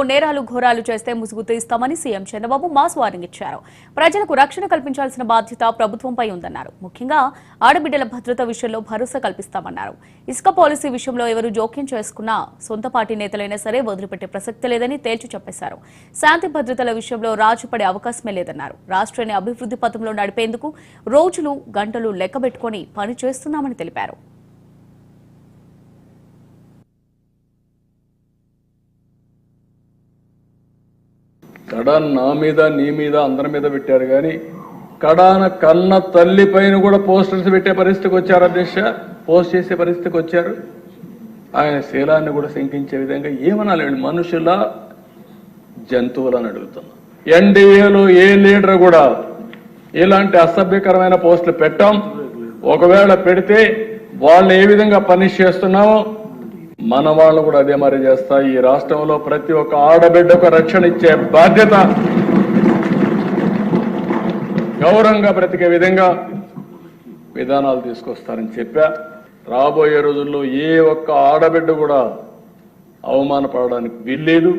నేరాలు ఘోరాలు చేస్తే ముసుగు తీస్తామని సీఎం చంద్రబాబు మాస్ వార్నింగ్ ఇచ్చారు. ప్రజలకు రక్షణ కల్పించాల్సిన బాధ్యత ప్రభుత్వంపై ఉందన్నారు. ముఖ్యంగా ఆడబిడ్డల భద్రత విషయంలో భరోసా కల్పిస్తామన్నారు. ఇసుక పాలసీ విషయంలో ఎవరు జోక్యం చేసుకున్నా సొంత పార్టీ నేతలైనా సరే వదిలిపెట్టే ప్రసక్తి లేదని తేల్చి చెప్పేశారు. శాంతి భద్రతల విషయంలో రాజుపడే అవకాశమే లేదన్నారు. రాష్ట్రాన్ని అభివృద్ధి పథంలో నడిపేందుకు రోజులు గంటలు లెక్కబెట్టుకొని పని చేస్తున్నామని తెలిపారు. కడాన్ నా మీద నీ మీద అందరి మీద పెట్టారు కానీ కడాన కన్న తల్లి పైన కూడా పోస్టర్స్ పెట్టే పరిస్థితికి వచ్చారు అధ్యక్ష. పోస్ట్ చేసే పరిస్థితికి వచ్చారు. ఆయన శీలాన్ని కూడా శంకించే విధంగా ఏమనాలండి మనుషుల జంతువులని అడుగుతున్నా. ఎన్డీఏలో ఏ లీడర్ కూడా ఇలాంటి అసభ్యకరమైన పోస్టులు పెట్టాం. ఒకవేళ పెడితే వాళ్ళు ఏ విధంగా పనిష్ చేస్తున్నామో మన వాళ్ళు కూడా అదే మరి చేస్తా. ఈ రాష్ట్రంలో ప్రతి ఒక్క ఆడబిడ్డకు రక్షణ ఇచ్చే బాధ్యత గౌరవంగా బ్రతికే విధంగా విధానాలు తీసుకొస్తారని చెప్పా. రాబోయే రోజుల్లో ఏ ఒక్క ఆడబిడ్డ కూడా అవమానపడడానికి వీల్లేదు.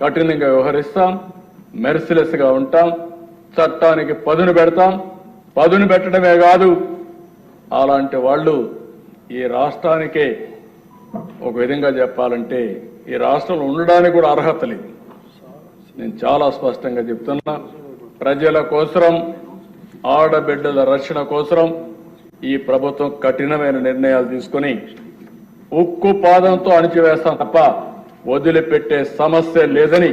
కఠినంగా వ్యవహరిస్తాం. మెర్సిలెస్గా ఉంటాం. చట్టానికి పదును పెడతాం. పదును పెట్టడమే కాదు అలాంటి వాళ్ళు ఈ రాష్ట్రానికే ఒక విధంగా చెప్పాలంటే ఈ రాష్ట్రంలో ఉండడానికి కూడా అర్హత లేదు. నేను చాలా స్పష్టంగా చెప్తున్నా ప్రజల కోసరం ఆడబిడ్డల రక్షణ కోసరం ఈ ప్రభుత్వం కఠినమైన నిర్ణయాలు తీసుకొని ఉక్కు పాదంతో అణిచివేస్తాం తప్ప వదిలిపెట్టే సమస్య లేదని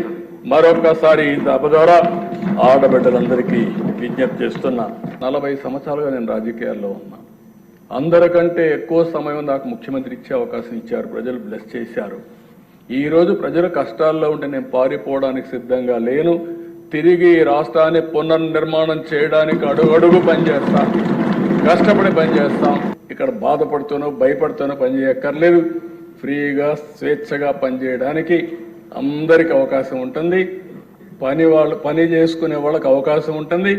మరొకసారి ఈ సభ ద్వారా ఆడబిడ్డలందరికీ విజ్ఞప్తి చేస్తున్నా. నలభై సంవత్సరాలుగా నేను రాజకీయాల్లో ఉన్నా. అందరికంటే ఎక్కువ సమయం నాకు ముఖ్యమంత్రి ఇచ్చే అవకాశం ఇచ్చారు. ప్రజలు బ్లెస్ చేశారు. ఈరోజు ప్రజల ప్రజలు కష్టాల్లో ఉంటే నేను పారిపోవడానికి సిద్ధంగా లేను. తిరిగి ఈ రాష్ట్రాన్ని పునర్నిర్మాణం చేయడానికి అడుగడుగు పనిచేస్తాం కష్టపడి పనిచేస్తాం ఇక్కడ బాధపడుతూనో భయపడుతూనో పనిచేయక్కర్లేదు ఫ్రీగా స్వేచ్ఛగా పనిచేయడానికి అందరికి అవకాశం ఉంటుంది. పని వాళ్ళు పని చేసుకునే వాళ్ళకి అవకాశం ఉంటుంది.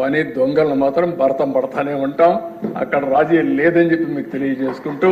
పని దొంగలను మాత్రం భరతం పడతానే ఉంటాం. అక్కడ రాజీ లేదని చెప్పి మీకు తెలియజేసుకుంటూ